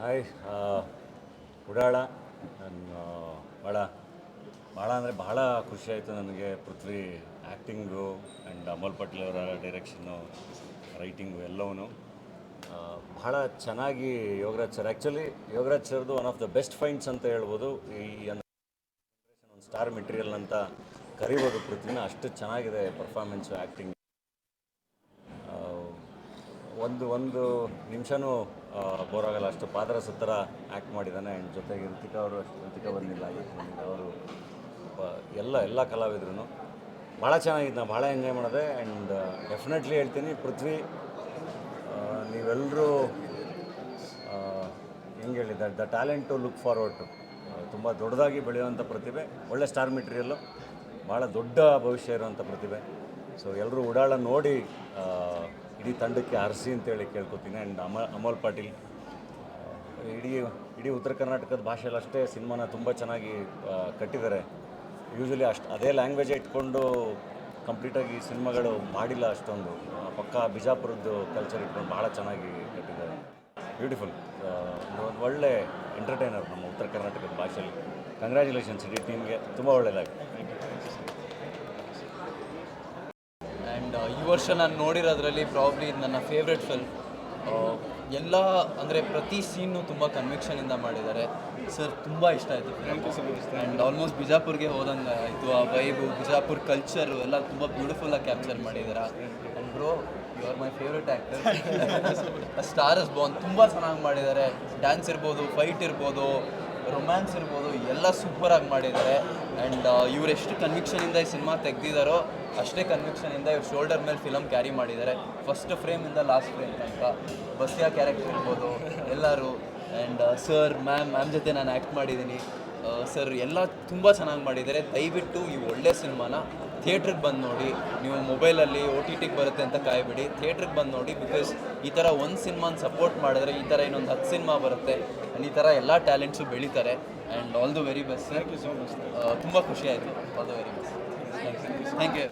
Hi ಉಡಾಳ, ನಾನು ಭಾಳ ಭಾಳ ಅಂದರೆ ಭಾಳ ಖುಷಿ ಆಯಿತು ನನಗೆ. ಪೃಥ್ವಿ ಆ್ಯಕ್ಟಿಂಗು ಆ್ಯಂಡ್ ಅಮೋಲ್ ಪಟೇಲ್ ಅವರ ಡೈರೆಕ್ಷನ್ನು, ರೈಟಿಂಗು ಎಲ್ಲವೂ ಬಹಳ ಚೆನ್ನಾಗಿ ಯೋಗರಾಜ್ ಸರ್. ಆ್ಯಕ್ಚುಲಿ ಯೋಗರಾಜ್ ಸರ್ದು one of the best finds ಅಂತ ಹೇಳ್ಬೋದು. ಈ ಒಂದು ಸ್ಟಾರ್ ಮೆಟೀರಿಯಲ್ ಅಂತ ಕರಿಬೋದು ಪೃಥ್ವಿನ. ಅಷ್ಟು ಚೆನ್ನಾಗಿದೆ ಪರ್ಫಾರ್ಮೆನ್ಸು ಆ್ಯಕ್ಟಿಂಗ್ ಒಂದು ಒಂದು ನಿಮಿಷನೂ ಬೋರ್ ಆಗಲ್ಲ, ಅಷ್ಟು ಪಾತ್ರ ಸುತ್ತರ ಆ್ಯಕ್ಟ್ ಮಾಡಿದ್ದಾನೆ. ಆ್ಯಂಡ್ ಜೊತೆಗೆ ಋತಿಕಾ ಅವರು ಅಷ್ಟು ಋತಿಕಾ ಬಂದಿಲ್ಲ ಅವರು ಎಲ್ಲ ಎಲ್ಲ ಕಲಾವಿದ್ರು ಭಾಳ ಚೆನ್ನಾಗಿದ್ದ ನಾನು ಭಾಳ ಎಂಜಾಯ್ ಮಾಡಿದೆ. ಆ್ಯಂಡ್ ಡೆಫಿನೆಟ್ಲಿ ಹೇಳ್ತೀನಿ, ಪೃಥ್ವಿ ನೀವೆಲ್ಲರೂ ಹೆಂಗೆ ಹೇಳಿದ್ದೆ the talent to look forward to ತುಂಬ ದೊಡ್ಡದಾಗಿ ಬೆಳೆಯುವಂಥ ಪ್ರತಿಭೆ, ಒಳ್ಳೆ ಸ್ಟಾರ್ ಮೆಟೀರಿಯಲ್ಲು ಭಾಳ ದೊಡ್ಡ ಭವಿಷ್ಯ ಇರುವಂಥ ಪ್ರತಿಭೆ. ಸೊ ಎಲ್ಲರೂ ಉಡಾಳ ನೋಡಿ ಇಡೀ ತಂಡಕ್ಕೆ ಆರಿಸಿ ಅಂತೇಳಿ ಕೇಳ್ಕೊತೀನಿ. ಆ್ಯಂಡ್ ಅಮ, ಅಮೋಲ್ ಪಾಟೀಲ್ ಇಡೀ ಇಡೀ ಉತ್ತರ ಕರ್ನಾಟಕದ ಭಾಷೆಯಲ್ಲಿ ಅಷ್ಟೇ ಸಿನಿಮಾನ ತುಂಬ ಚೆನ್ನಾಗಿ ಕಟ್ಟಿದ್ದಾರೆ. ಯೂಶ್ವಲಿ ಅಷ್ಟು, ಅದೇ ಲ್ಯಾಂಗ್ವೇಜ್ ಇಟ್ಕೊಂಡು ಕಂಪ್ಲೀಟಾಗಿ ಸಿನಿಮಾಗಳು ಮಾಡಿಲ್ಲ ಅಷ್ಟೊಂದು. ಪಕ್ಕ ಬಿಜಾಪುರದ್ದು ಕಲ್ಚರ್ ಇಟ್ಕೊಂಡು ಭಾಳ ಚೆನ್ನಾಗಿ ಕಟ್ಟಿದ್ದಾರೆ. ಬ್ಯೂಟಿಫುಲ್ ಒಂದು ಒಳ್ಳೆ ಎಂಟರ್ಟೈನರ್ ನಮ್ಮ ಉತ್ತರ ಕರ್ನಾಟಕದ ಭಾಷೆಯಲ್ಲಿ. ಕಂಗ್ರ್ಯಾಚುಲೇಷನ್ಸ್ ಇಡೀ ಟೀಮ್ಗೆ ತುಂಬ ಒಳ್ಳೆಯದಾಗಿ ಈ ವರ್ಷ ನಾನು ನೋಡಿರೋದ್ರಲ್ಲಿ ಪ್ರಾಬ್ಲಿ ಇದು ನನ್ನ ಫೇವ್ರೆಟ್ ಫಿಲ್ಮ್ ಎಲ್ಲ ಅಂದರೆ ಪ್ರತಿ ಸೀನು ತುಂಬ ಕನ್ವಿಕ್ಷನಿಂದ ಮಾಡಿದ್ದಾರೆ. ಸರ್ ತುಂಬ ಇಷ್ಟ ಆಯಿತು ಆ್ಯಂಡ್ ಆಲ್ಮೋಸ್ಟ್ ಬಿಜಾಪುರ್ಗೆ ಹೋದಂಗೆ ಆಯಿತು ಆ ವೈಬು ಬಿಜಾಪುರ್ ಕಲ್ಚರು ಎಲ್ಲ ತುಂಬ ಬ್ಯೂಟಿಫುಲ್ಲಾಗಿ ಕ್ಯಾಪ್ಚರ್ ಮಾಡಿದ್ದಾರೆ. And bro you are my favourite actor star is born ತುಂಬ ಚೆನ್ನಾಗಿ ಮಾಡಿದ್ದಾರೆ. ಡ್ಯಾನ್ಸ್ ಇರ್ಬೋದು ಫೈಟ್ ಇರ್ಬೋದು ರೊಮ್ಯಾನ್ಸ್ ಇರ್ಬೋದು ಎಲ್ಲ ಸೂಪರಾಗಿ ಮಾಡಿದ್ದಾರೆ. ಆ್ಯಂಡ್ ಇವ್ರು ಎಷ್ಟು ಕನ್ವಿಕ್ಷನಿಂದ ಈ ಸಿನಿಮಾ ತೆಗೆದಿದ್ದಾರೋ ಅಷ್ಟೇ ಕನ್ವಿಕ್ಷನಿಂದ ಇವ್ರು ಶೋಲ್ಡರ್ ಮೇಲೆ ಫಿಲಮ್ ಕ್ಯಾರಿ ಮಾಡಿದ್ದಾರೆ ಫಸ್ಟ್ ಫ್ರೇಮಿಂದ ಲಾಸ್ಟ್ ಫ್ರೇಮ್ ತನಕ. ಬಸ್ಸಿಯ ಕ್ಯಾರೆಕ್ಟರ್ ಇರ್ಬೋದು, ಎಲ್ಲರೂ. ಆ್ಯಂಡ್ ಸರ್ ಮ್ಯಾಮ್ ಮ್ಯಾಮ್ ಜೊತೆ ನಾನು ಆ್ಯಕ್ಟ್ ಮಾಡಿದ್ದೀನಿ ಸರ್ ಎಲ್ಲ ತುಂಬ ಚೆನ್ನಾಗಿ ಮಾಡಿದ್ದಾರೆ ದಯವಿಟ್ಟು ಈ ಒಳ್ಳೆ ಸಿನಿಮಾನ ಥಿಯೇಟ್ರಿಗೆ ಬಂದು ನೋಡಿ ನೀವು ಮೊಬೈಲಲ್ಲಿ ಓ ಟಿ ಟಿಗೆ ಬರುತ್ತೆ ಅಂತ ಕಾಯಬೇಡಿ. ಥಿಯೇಟ್ರಿಗೆ ಬಂದು ನೋಡಿ ಬಿಕಾಸ್ ಈ ಥರ ಒಂದು ಸಿನಿಮಾನ ಸಪೋರ್ಟ್ ಮಾಡಿದ್ರೆ ಈ ಥರ ಇನ್ನೊಂದು ಹತ್ತು ಸಿನಿಮಾ ಬರುತ್ತೆ. ಆ್ಯಂಡ್ ಈ ಥರ ಎಲ್ಲ ಟ್ಯಾಲೆಂಟ್ಸು ಬೆಳೀತಾರೆ. And all the very best ತುಂಬ ಖುಷಿ ಆಯಿತು. All the very best thank you